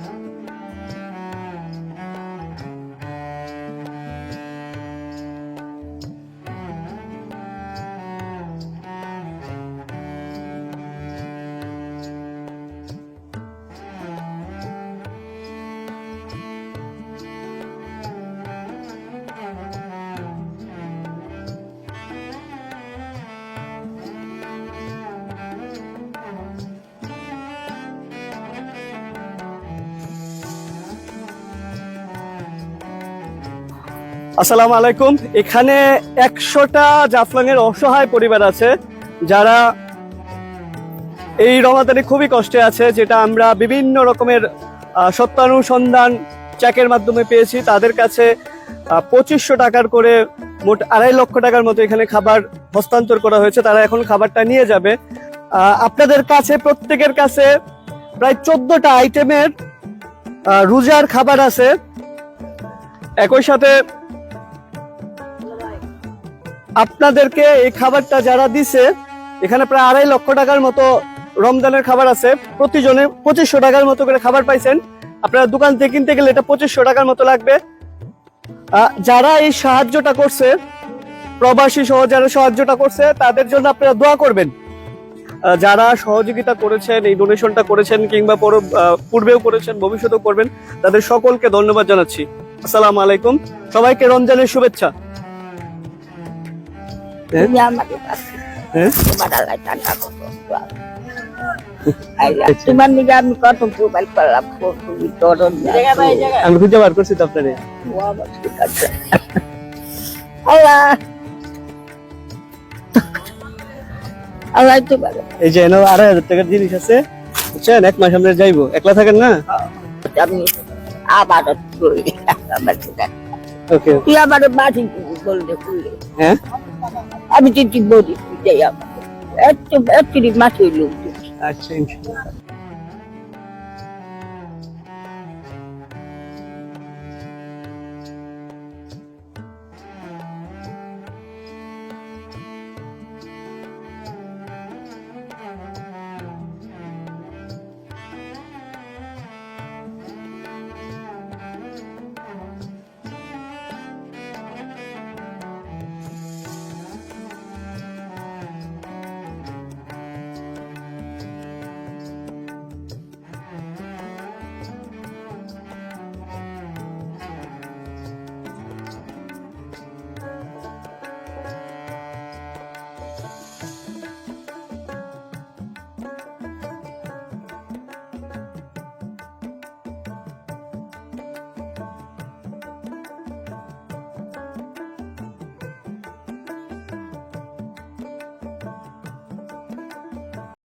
Mm-hmm. আসসালামু আলাইকুম। এখানে একশোটা জাফলং এর অসহায় পরিবার আছে, যারা এই রমাদানে খুবই কষ্টে আছে, যেটা আমরা বিভিন্ন রকমের সত্যানুসন্ধান চেকের মাধ্যমে পেয়েছি। তাদের কাছে পঁচিশশো টাকার করে মোট আড়াই লক্ষ টাকার মতো এখানে খাবার হস্তান্তর করা হয়েছে। তারা এখন খাবারটা নিয়ে যাবে। আপনাদের কাছে, প্রত্যেকের কাছে প্রায় চোদ্দটা আইটেমের রোজার খাবার আছে। একই সাথে আপনাদেরকে এই খাবারটা যারা দিছে, এখানে প্রায় আড়াই লক্ষ টাকার মতো রমজানের খাবার আছে। প্রতিজনে পঁচিশশো টাকার মতো করে খাবার পাইছেন। আপনারা দোকান থেকে কিনতে গেলে এটা পঁচিশশো টাকার মতো লাগবে। যারা এই সাহায্যটা করছে, প্রবাসী সহ যারা সাহায্যটা করছে, তাদের জন্য আপনারা দোয়া করবেন। যারা সহযোগিতা করেছেন, এই ডোনেশনটা করেছেন কিংবা পূর্বেও করেছেন, ভবিষ্যতেও করবেন, তাদের সকলকে ধন্যবাদ জানাচ্ছি। আসসালামু আলাইকুম। সবাইকে রমজানের শুভেচ্ছা। আমি কত মোবাইল করলাম আমি খুঁজে বার করছি তো আপনারে। আল্লাহ। আল্লাহ এই যে আড়াই হাজার টাকার জিনিস আছে বুঝছেন? এক মাস আমরা যাইবো। একলা থাকেন না? আমি আবার ওকে তুই বাড়ি বললে হ্যাঁ? আমি যদি বলি তুই যাই আমার একটু একটু মাছ হইল আচ্ছা ইনশাআল্লাহ